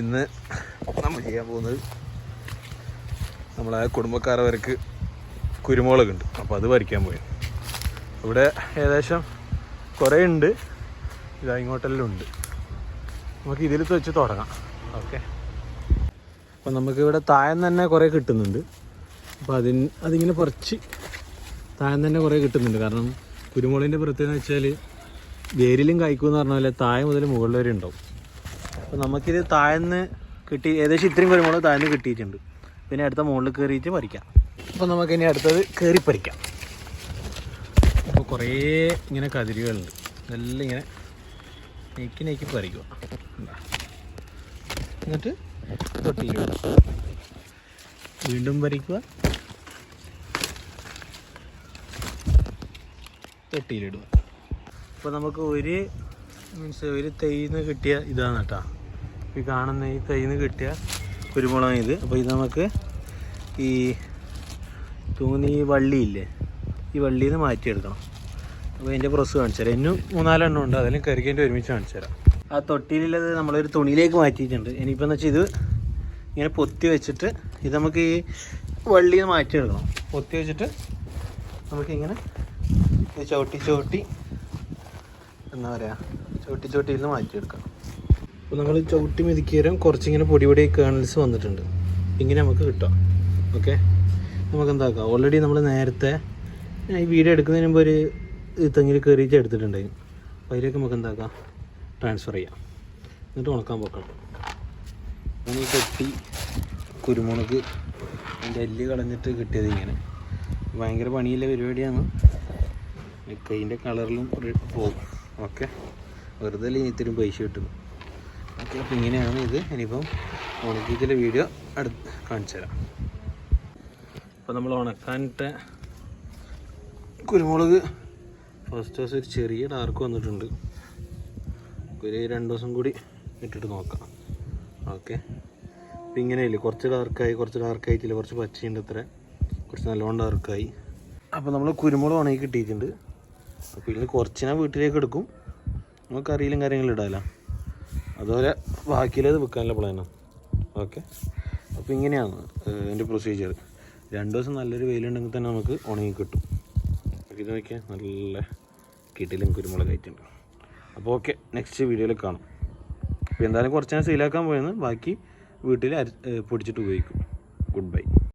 ഇന്ന് നമ്മൾ ചെയ്യാൻ പോകുന്നത് നമ്മളെ കുടുംബക്കാരവർക്ക് കുരുമുളക് ഉണ്ട് അപ്പോൾ അത് വരയ്ക്കാൻ പോയി. ഇവിടെ ഏകദേശം കുറേ ഉണ്ട്. ഇതാ ഇങ്ങോട്ടെല്ലാം ഉണ്ട് നമുക്ക് ഇതിൽ വെച്ച് തുടങ്ങാം. ഓക്കെ. അപ്പം നമുക്കിവിടെ താഴെ തന്നെ കുറേ കിട്ടുന്നുണ്ട്. അപ്പോൾ അതിന് അതിങ്ങനെ കുറച്ച് താഴെ തന്നെ കുറേ കിട്ടുന്നുണ്ട്. കാരണം കുരുമുളകിന്റെ പ്രത്യേകത വെച്ചാൽ വേരിലും കായ്ക്കുമെന്ന് പറഞ്ഞ പോലെ താഴെ മുതൽ മുകളിൽ വരെ ഉണ്ടാവും. അപ്പോൾ നമുക്കിത് താഴ്ന്ന് കിട്ടി ഏകദേശം ഇത്രയും കുരുമുളക് താഴ്ന്ന് കിട്ടിയിട്ടുണ്ട്. പിന്നെ അടുത്ത മുകളിൽ കയറിയിട്ട് പറിക്കാം. അപ്പോൾ നമുക്കിനി അടുത്തത് കയറി പറിക്കാം. അപ്പോൾ കുറേ ഇങ്ങനെ കതിരുകളുണ്ട്. ഇതെല്ലാം ഇങ്ങനെ നെക്കി നെക്കി പറിക്കുക. എന്നിട്ട് തൊട്ടി വീണ്ടും പറിക്കുക. തൊട്ടിയിലിടുക. അപ്പോൾ നമുക്ക് ഒരു മീൻസ് ഒരു തൈന്ന് കിട്ടിയ ഇതാണ് കേട്ടോ. ഈ കാണുന്ന ഈ തൈന്ന് കിട്ടിയ കുരുമുളക് ഇത്. അപ്പോൾ ഇത് നമുക്ക് ഈ തൂങ്ങുന്ന ഈ വള്ളിയില്ലേ ഈ വള്ളിയിൽ നിന്ന് മാറ്റിയെടുക്കണം. അപ്പോൾ അതിന്റെ പ്രസ് കാണിച്ചു തരാം. ഇന്നും മൂന്നാലെണ്ണം ഉണ്ട്. അതിലും കരുകേന്റെ ഒരുമിച്ച് കാണിച്ചു തരാം. ആ തൊട്ടിയിലുള്ളത് നമ്മളൊരു തുണിയിലേക്ക് മാറ്റിയിട്ടുണ്ട്. ഇനിയിപ്പോൾ എന്ന് വെച്ചാൽ ഇത് ഇങ്ങനെ പൊത്തി വെച്ചിട്ട് ഇത് നമുക്ക് ഈ വള്ളിയിൽ നിന്ന് മാറ്റിയെടുക്കണം. പൊത്തി വെച്ചിട്ട് നമുക്കിങ്ങനെ ചവിട്ടി ചവിട്ടി എന്താ പറയുക ചവിട്ടി ചവിട്ടിയിൽ നിന്ന് മാറ്റിയെടുക്കാം അപ്പോൾ നമ്മൾ ചവിട്ടി മെതിക്കേരം കുറച്ചിങ്ങനെ പൊടി പൊടി കേണൽസ് വന്നിട്ടുണ്ട്. ഇങ്ങനെ നമുക്ക് കിട്ടാം. ഓക്കെ? നമുക്ക് എന്താക്കാം ഓൾറെഡി നമ്മൾ നേരത്തെ ഈ വീഡിയോ എടുക്കുന്നതിന് മുമ്പ് ഒരു തെങ്ങിൽ കയറിയിട്ട് എടുത്തിട്ടുണ്ടായിരുന്നു. അപ്പോൾ അതിലേക്ക് നമുക്ക് എന്താക്കാം ട്രാൻസ്ഫർ ചെയ്യാം. എന്നിട്ട് ഉണക്കാൻ പോക്കണം അങ്ങനെ കെട്ടി കുരുമുളക് അതിന്റെ എല്ല് കളഞ്ഞിട്ട് കിട്ടിയത് ഇങ്ങനെ. ഭയങ്കര പണിയില്ല പരിപാടിയാണ്. കൈന്റെ കളറിലും പോകും ഓക്കെ? വെറുതെ ഇത്തിരി പൈസ കിട്ടുന്നു? ഓക്കെ അപ്പോൾ ഇങ്ങനെയാണ് ഇത്. ഇനിയിപ്പം ഉണക്കിയിട്ടുള്ള വീഡിയോ അടുത്ത് കാണിച്ചു തരാം. അപ്പോൾ നമ്മൾ ഉണക്കാനിട്ട കുരുമുളക് ഫസ്റ്റ് ദിവസം ഒരു ചെറിയ ഡാർക്ക് വന്നിട്ടുണ്ട്. ഒരു രണ്ട് ദിവസം കൂടി ഇട്ടിട്ട് നോക്കാം. ഓക്കെ. അപ്പം ഇങ്ങനെയല്ലേ? കുറച്ച് ഡാർക്കായി കുറച്ച് ഡാർക്കായിട്ടില്ല കുറച്ച് പച്ചയുണ്ട് അത്ര. കുറച്ച് നല്ലോണം ഡാർക്കായി അപ്പോൾ നമ്മൾ കുരുമുളക് ഉണങ്ങി കിട്ടിയിട്ടുണ്ട്. അപ്പോൾ ഇതിൽ കുറച്ച് ഞാൻ വീട്ടിലേക്ക് എടുക്കും. നമുക്ക് കറിയിലും കാര്യങ്ങളും ഇടാമല്ലോ അതുപോലെ ബാക്കിയിലേത് വിൽക്കാനുള്ള പ്ലാനാണ് ഓക്കെ അപ്പോൾ ഇങ്ങനെയാണ് എന്റെ പ്രൊസീജിയർ രണ്ട് ദിവസം നല്ലൊരു വെയിലുണ്ടെങ്കിൽ തന്നെ നമുക്ക് ഉണങ്ങി കിട്ടും. ഇത് നോക്കിയാൽ നല്ല കിട്ടിലും കുരുമുളക് ആയിട്ടുണ്ട് അപ്പോൾ ഓക്കെ നെക്സ്റ്റ് വീഡിയോയിൽ കാണാം. അപ്പോൾ എന്തായാലും കുറച്ച് ഞാൻ സെയിലാക്കാൻ പോയെന്ന് ബാക്കി വീട്ടിൽ പൊടിച്ചിട്ട് ഉപയോഗിക്കും. Good bye